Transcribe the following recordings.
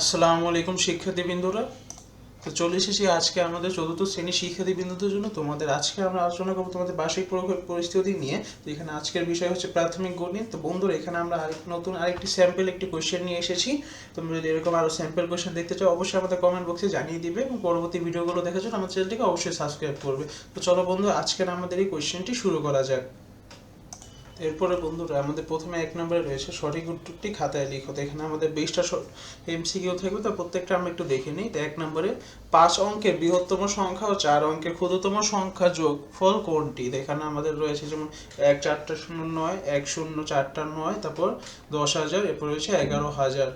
আসসালামু আলাইকুম শিক্ষার্থীবৃন্দরা। তো চলে এসেছি আজকে আমাদের চতুর্থ শ্রেণির শিক্ষার্থীবৃন্দদের জন্য। তোমাদের আজকে আমরা আলোচনা করব তোমাদের বার্ষিক পরিস্থিতি নিয়ে। তো এখানে আজকের বিষয় হচ্ছে প্রাথমিক গণিত। তো বন্ধুরা, এখানে আমরা আরেক নতুন আরেকটি স্যাম্পল একটি কোয়েশ্চেন নিয়ে এসেছি। তোমরা যদি এরকম আরও স্যাম্পল কোয়েশ্চেন দেখতে চাও, অবশ্যই আমাদের কমেন্ট বক্সে জানিয়ে দিবে এবং পরবর্তী ভিডিওগুলো দেখার জন্য আমার চ্যানেলটিকে অবশ্যই সাবস্ক্রাইব করবে। তো চলো বন্ধু আজকের আমাদের এই কোয়েশ্চেনটি শুরু করা যাক। এরপরে বন্ধুরা, আমাদের প্রথমে এক নম্বরে রয়েছে সঠিক উত্তরটি খাতায় লিখো। তো এখানে আমাদের বিশটা এমসিকিউ থাকবে, তো প্রত্যেকটা আমরা একটু দেখে নিই। তো এক নম্বরে, পাঁচ অঙ্কের বৃহত্তম সংখ্যা ও চার অঙ্কের ক্ষুদ্রতম সংখ্যা যোগ ফল কোনটি এখানে আমাদের রয়েছে যেমন এক চারটা শূন্য নয়, এক শূন্য চারটা নয়, তারপর দশ হাজার, এরপর রয়েছে এগারো হাজার।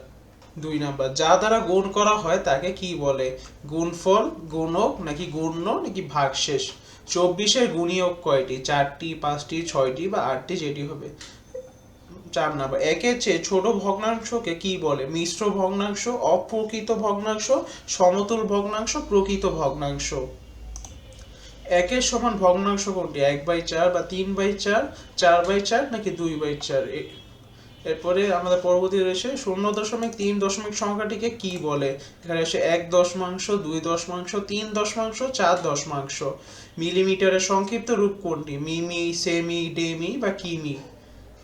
দুই নাম্বার, যা দ্বারা গুণ করা হয় তাকে কি বলে? গুণফল, গুণক, নাকি গুণ্য, নাকি ভাগশেষ? চব্বিশের গুণিয়ক কয়টি? চারটি, পাঁচটি, ছয়টি বা আটটি যেটি হবে? চার নাম্বার। একের চেয়ে ছোট ভগ্নাংশকে কি বলে? মিশ্র ভগ্নাংশ, অপ্রকৃত ভগ্নাংশ, সমতুল ভগ্নাংশ, প্রকৃত ভগ্নাংশ। একের সমান ভগ্নাংশ কোনটি? এক বাই চার বা তিন বাই চার চার বাই চার নাকি দুই বাই চার? এরপরে আমাদের পরবর্তী রয়েছে শূন্য দশমিক তিন দশমিক সংখ্যাটিকে কি বলে? এখানে রয়েছে এক দশমাংশ, দুই দশমাংশ, তিন দশমাংশ, চার দশমাংশ। মিলিমিটারের সংক্ষিপ্ত রূপ কোনটি? মিমি, সেমি, ডেমি বা কিমি?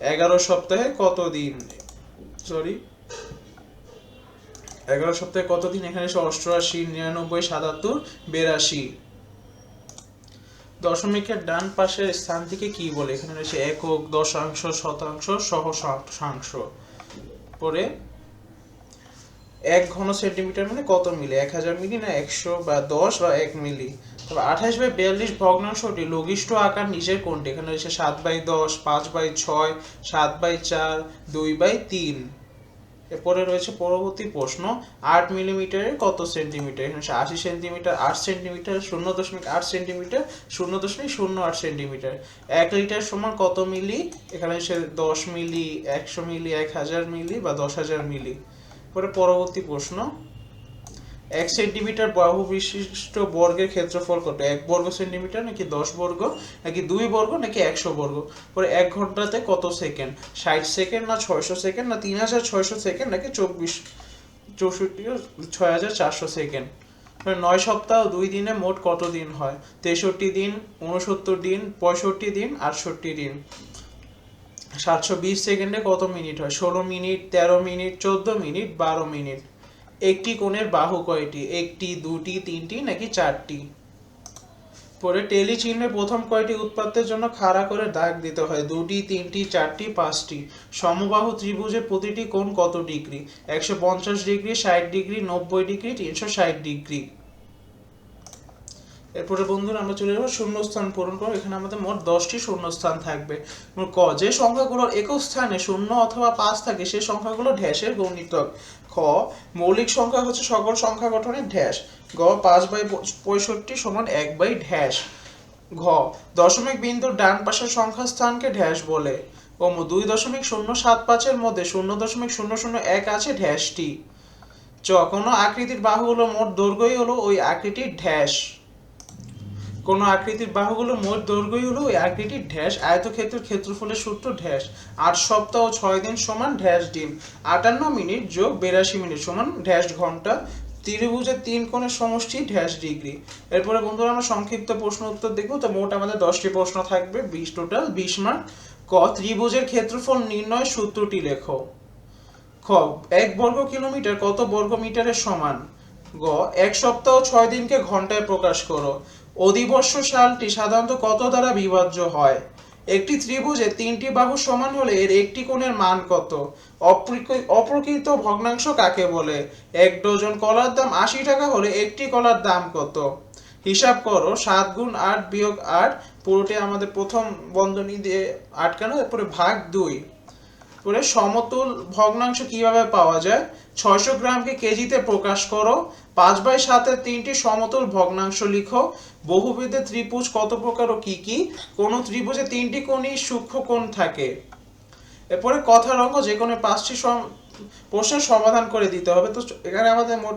এগারো সপ্তাহে কত দিন? সরি। এগারো সপ্তাহে কত দিন? এখানে এসে অষ্টআশি, নিরানব্বই, সাতাত্তর, বেরাশি। দশমিকের ডান পাশের স্থানটিকে কি বলে? এখানে রয়েছে একক, দশাংশ, শতাংশ, সহ শতাংশ পরে এক ঘন সেন্টিমিটার মানে কত মিলি? এক হাজার মিলি না একশো বা দশ বা এক মিলি? তবে আঠাশ বাই বিয়াল্লিশ ভগ্নাংশটি লঘিষ্ঠ আকার নিজের কোনটি? এখানে রয়েছে সাত বাই দশ, পাঁচ বাই ছয়, সাত বাই চার, দুই বাই তিন। এরপরে রয়েছে পরবর্তী প্রশ্ন, আট মিলিমিটারের কত সেন্টিমিটার? এখানে আশি সেন্টিমিটার, আট সেন্টিমিটার, শূন্য দশমিক আট সেন্টিমিটার, শূন্য দশমিক শূন্য আট সেন্টিমিটার। এক লিটার সমান কত মিলি? এখানে সে দশ মিলি, একশো মিলি, এক হাজার মিলি বা দশ হাজার মিলি। পরে পরবর্তী প্রশ্ন এক সেন্টিমিটার বাহু বিশিষ্ট বর্গের ক্ষেত্রফল কত? এক বর্গ সেন্টিমিটার নাকি দশ বর্গ? নাকি দুই বর্গ? নাকি একশো বর্গ? পরে এক ঘন্টাতে কত সেকেন্ড? ষাট সেকেন্ড না ছয়শো সেকেন্ড না তিন হাজার ছয়শো সেকেন্ড নাকি চব্বিশ চৌষট্টি ছয় হাজার চারশো সেকেন্ড? নয় সপ্তাহ দুই দিনে মোট কত দিন হয়? তেষট্টি দিন উনসত্তর দিন, পঁয়ষট্টি দিন, আটষট্টি দিন। সাতশো বিশ সেকেন্ডে কত মিনিট হয়? ষোলো মিনিট, তেরো মিনিট, চোদ্দ মিনিট, বারো মিনিট। একটি কোণের বাহু কয়টি? একটি, দুটি, তিনটি নাকি চারটি? পরে টেলি চিহ্নে প্রথম কয়টি উৎপাদের জন্য খাড়া করে দাগ দিতে হয়? দুটি, তিনটি, চারটি, পাঁচটি। সমবাহু ত্রিভুজের প্রতিটি কোণ কত ডিগ্রি? একশো পঞ্চাশ ডিগ্রি, ষাট ডিগ্রি, নব্বই ডিগ্রি, তিনশো ষাট ডিগ্রি। এরপরে বন্ধুরা আমরা চলে যাব শূন্যস্থান পূরণ করব এখানে আমাদের মোট দশটি শূন্যস্থান থাকবে। ক, যে সংখ্যাগুলোর একক স্থানে শূন্য অথবা পাঁচ থাকে, সেই সংখ্যাগুলো ঢ্যাসের গণিতক খ, মৌলিক সংখ্যা হচ্ছে সকল সংখ্যা গঠনের ঢ্যাস। গ, পাঁচ বাই পঁয়ষট্টি সমান এক বাই ঢ্যাস। ঘ, দশমিক বিন্দুর ডান পাশের সংখ্যা স্থানকে ঢ্যাস বলে। ও দুই দশমিক শূন্য সাত পাঁচের মধ্যে শূন্য দশমিক শূন্য শূন্য এক আছে ঢ্যাসটি। চ, কোনো আকৃতির বাহু হলো মোট দৈর্ঘ্যই হলো ওই আকৃতির ঢ্যাস। কোন আকৃতির বাহুগুলো মোট দৈর্ঘ্যই হলো ওই আকৃতির ঢ্যাস আয়তক্ষেত্রের ক্ষেত্রফলের সূত্র ঢ্যাস আট সপ্তাহ ও ছয় দিন সমান ঢ্যাস দিন আটান্ন মিনিট যোগ বিরাশি মিনিট সমান ঢ্যাস ঘণ্টা। ত্রিভুজের তিন কোণের সমষ্টি ঢ্যাস ডিগ্রি। এরপরে বন্ধুরা আমরা সংক্ষিপ্ত প্রশ্ন উত্তর দেখব। তো মোট আমাদের দশটি প্রশ্ন থাকবে, বিশ টোটাল, বিশ মার্ক। ক, ত্রিভুজের ক্ষেত্রফল নির্ণয় সূত্রটি লেখো। খ, এক বর্গ কিলোমিটার কত বর্গ মিটারের সমান? গ, এক সপ্তাহ ছয় দিনকে ঘন্টায় প্রকাশ করো। অধিবর্ষ সালটি সাধারণত কত দ্বারা বিভাজ্য হয়? একটি ত্রিভুজে তিনটি বাহু সমান হলে এর একটি কোণের মান কত? অপ্রিক- অপ্রকৃত ভগ্নাংশ কাকে বলে? এক ডজন কলার দাম আশি টাকা হলে একটি কলার দাম কত? হিসাব করো, সাত গুণ আট বিয়োগ আট পুরোটি আমাদের প্রথম বন্ধনী দিয়ে আটকানো তারপরে ভাগ দুই। করে সমতুল ভগ্নাংশ কীভাবে পাওয়া যায়? ছয়শো গ্রামকে কেজিতে প্রকাশ করো। পাঁচ বাই সাতের তিনটি সমতুল ভগ্নাংশ লিখো। বহুবিধে ত্রিভুজ কত প্রকার ও কি কি? কোন ত্রিভুজে তিনটি কোণই সূক্ষ্ম কোণ থাকে? এরপরে কথার অঙ্ক যে কোনো পাঁচটি প্রশ্নের সমাধান করে দিতে হবে। তো এখানে আমাদের মোট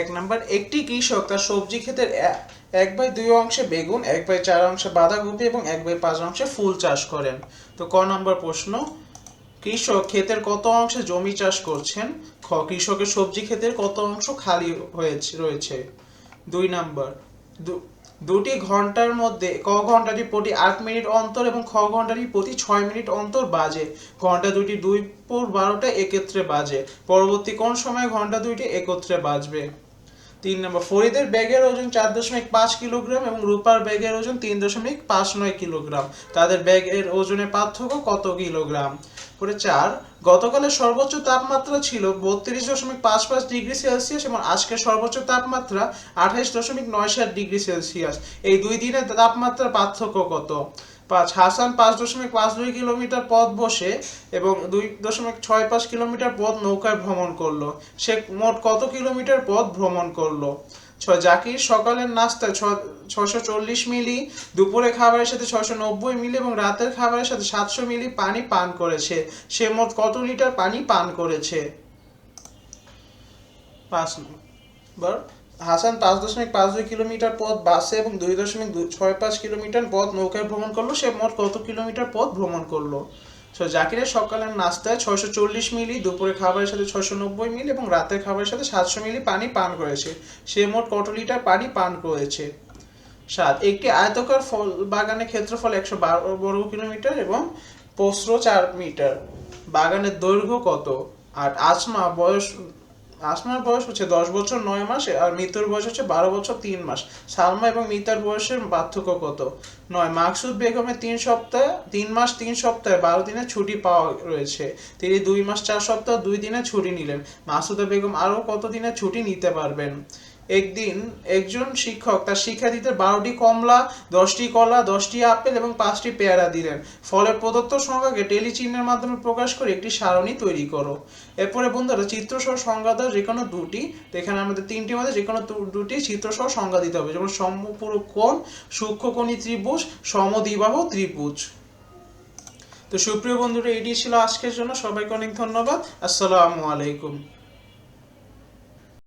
এক নাম্বার, একটি কৃষক তার সবজি ক্ষেতের এক বাই দুই অংশে বেগুন, এক বাই চার অংশে বাঁধাকপি এবং এক বাই পাঁচ অংশে ফুল চাষ করেন। তো ক নম্বর প্রশ্ন, কৃষক ক্ষেতের কত অংশে জমি চাষ করছেন? খ, কৃষকের সবজি ক্ষেতের কত অংশ খালি হয়েছে, রয়েছে? দুই নাম্বার দুটি ঘণ্টার মধ্যে, ক ঘন্টাটি প্রতি আট মিনিট অন্তর এবং খ ঘন্টাটি প্রতি ছয় মিনিট অন্তর বাজে? ঘণ্টা দুটি দুই পর বারোটা একত্রে বাজে। পরবর্তী কোন সময় ঘণ্টা দুইটি একত্রে বাজবে? তিন নম্বর, ফরিদের ব্যাগের ওজন চার দশমিক পাঁচ কিলোগ্রাম এবং রূপার ব্যাগের ওজন তিন দশমিক পাঁচ নয় কিলোগ্রাম। তাদের ব্যাগের ওজনে পার্থক্য কত কিলোগ্রাম? করে চার, গতকালের সর্বোচ্চ তাপমাত্রা ছিল বত্রিশ দশমিক পাঁচ পাঁচ ডিগ্রি সেলসিয়াস এবং আজকের সর্বোচ্চ তাপমাত্রা আঠাইশ দশমিক নয় সাত ডিগ্রি সেলসিয়াস। এই দুই দিনের তাপমাত্রার পার্থক্য কত? পাঁচ, হাসান পাঁচ দশমিক পাঁচ দুই কিলোমিটার পথ বসে এবং দুই দশমিক ছয় পাঁচ কিলোমিটার পথ নৌকায় ভ্রমণ করল। সে মোট কত কিলোমিটার পথ ভ্রমণ করল? ছয়, জাকির, সকালের নাস্তায় ছশো চল্লিশ মিলি, দুপুরে খাবারের সাথে ছশো নব্বই মিলি এবং রাতের খাবারের সাথে সাতশো মিলি পানি পান করেছে। সে মোট কত লিটার পানি পান করেছে? পাঁচ নম্বর হাসান পাঁচ দশমিক পাঁচ দুই কিলোমিটার পথ, বাসে এবং দুই দশমিক ছয় পাঁচ কিলোমিটার পথ নৌকায় ভ্রমণ করল। সে মোট কত কিলোমিটার পথ ভ্রমণ করল? সো জাকিরের সকালের নাস্তায় ছয়শো চল্লিশ মিলি দুপুরে খাবারের সাথে ছয়শো নব্বই মিলি এবং রাতের খাবারের সাথে সাতশো মিলি পানি পান করেছে। সে মোট কত লিটার পানি পান করেছে? সাত, একটি আয়তকার ফল বাগানের ক্ষেত্রফল একশো বারো বর্গ কিলোমিটার এবং প্রস্থ চার মিটার। বাগানের দৈর্ঘ্য কত? আর আসমা বয়স আসমার বয়স হচ্ছে দশ বছর, নয় মাস, আর মিতুর বয়স হচ্ছে বারো বছর, তিন মাস। সালমা এবং মিতার বয়সের পার্থক্য কত? নয়, মাকসুদ বেগমের তিন সপ্তাহ, তিন মাস, তিন সপ্তাহে বারো দিনের ছুটি পাওয়া রয়েছে। তিনি দুই মাস, চার সপ্তাহ, দুই দিনে ছুটি নিলেন। মাসুদা বেগম আরও কত দিনের ছুটি নিতে পারবেন? একদিন একজন শিক্ষক তার শিক্ষার্থীদের বারোটি কমলা, দশটি কলা, দশটি আপেল এবং পাঁচটি পেয়ারা দিলেন। ফলের প্রদত্ত সংখ্যাকে টেলি চিহ্নের মাধ্যমে প্রকাশ করে একটি সারণী তৈরি করো। এরপরে বন্ধুরা, চিত্রসহ সংজ্ঞা দাও, যে কোনো দুটি। এখানে আমাদের তিনটি মধ্যে যে কোনো দুটি চিত্রসহ সংজ্ঞা দিতে হবে। যেমন সমপুরক কোণ সূক্ষ্মকোণী ত্রিভুজ, সমদ্বিবাহু ত্রিভুজ। তো সুপ্রিয় বন্ধুরা, এটি ছিল আজকের জন্য। সবাইকে অনেক ধন্যবাদ। আসসালামু আলাইকুম।